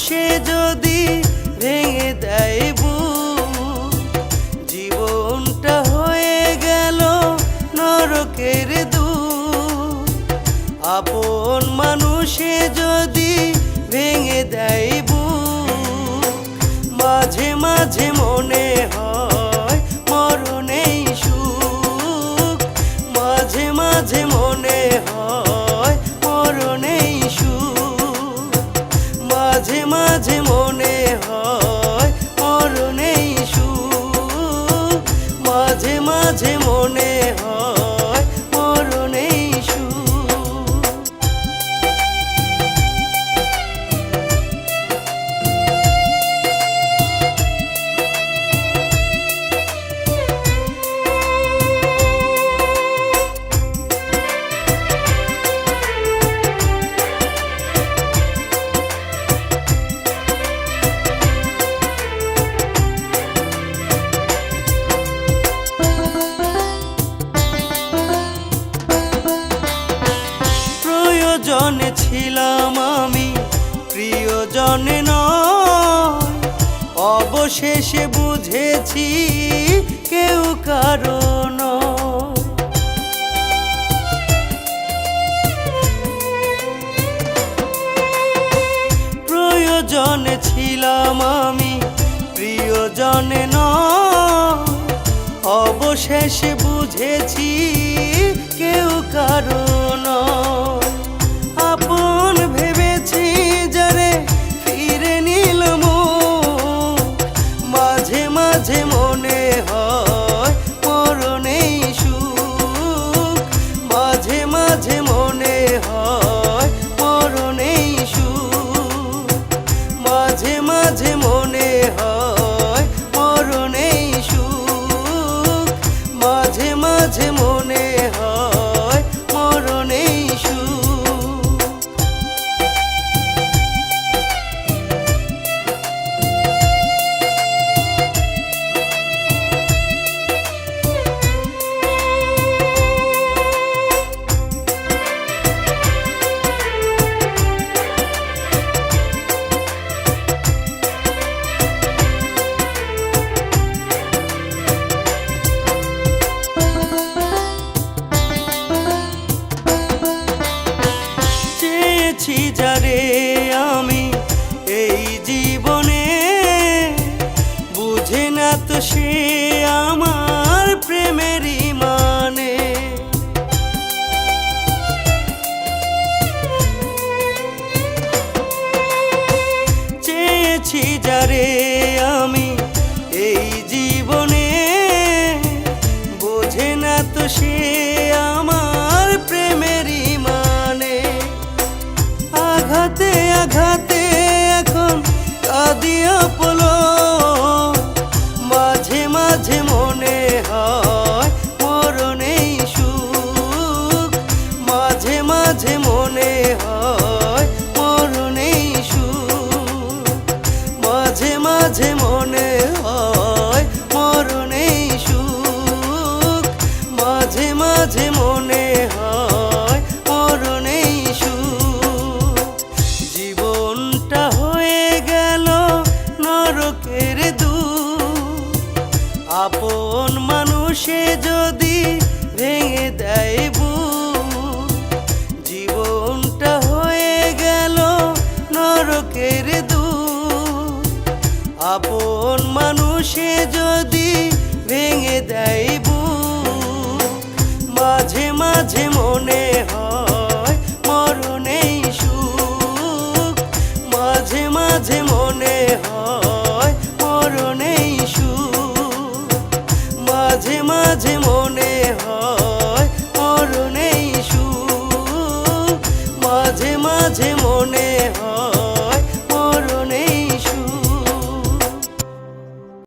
সে যদি ভেঙে দেয় জীবনটা হয়ে গেল নরকের দু আপন মানুষে যদি ভেঙে দেয় মাঝে মাঝে মনে মাঝে মনে হয় মরণেই সু মাঝে মাঝে মনে হয় প্রয়োজনে ছিলাম আমি, প্রিয়জনে নয়। অবশেষে বুঝেছি কেউ কারণ প্রয়োজনে ছিলাম আমি, প্রিয়জনে নয়। অবশেষে বুঝেছি মাঝে মাঝে না তো সে আমার প্রেমেরই মানে। চেয়েছি যারে আমি এই জীবনে, বোঝে না তো সে যদি ভেঙে দেয় জীবনটা হয়ে গেল নরকের দূর আপন মানুষে যদি ভেঙে দেয় মাঝে মাঝে মনে হয় মরণেই সুখ। মাঝে মাঝে মনে হয়